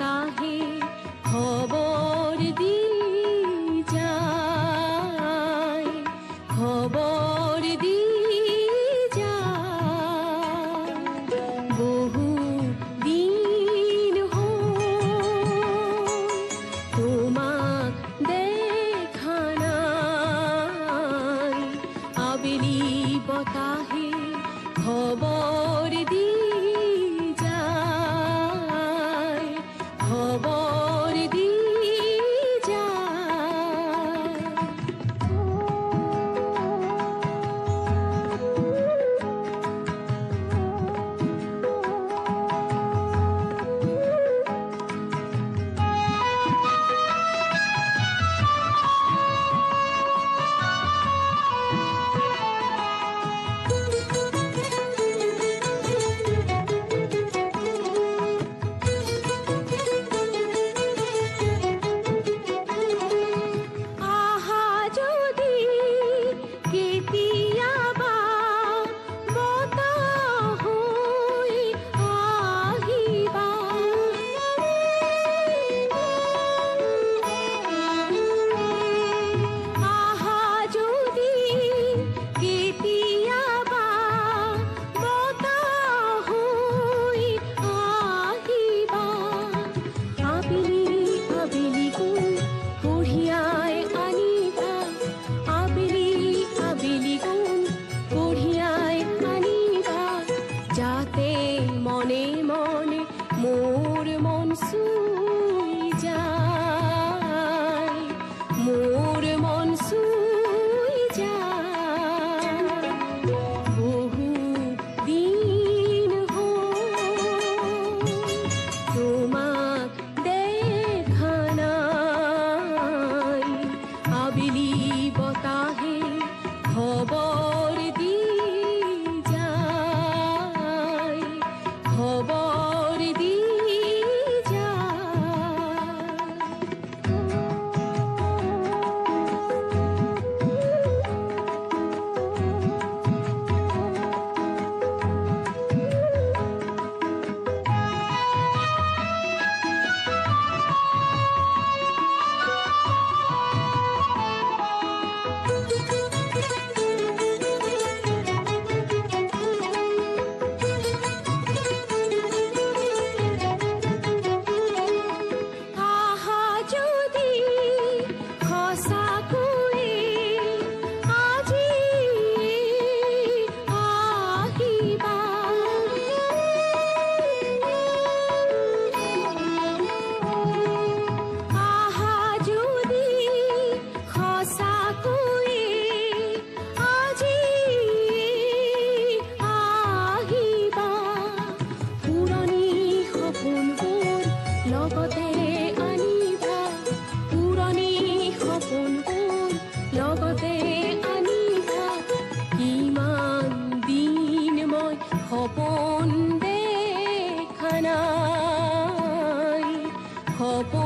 কাহে খবর দি দি বহু দিন তোমাক আবেলি বতাহে খবর তাতে মনে মনে মোর মন সুই যায়। মোর মন সুই জানাই খবর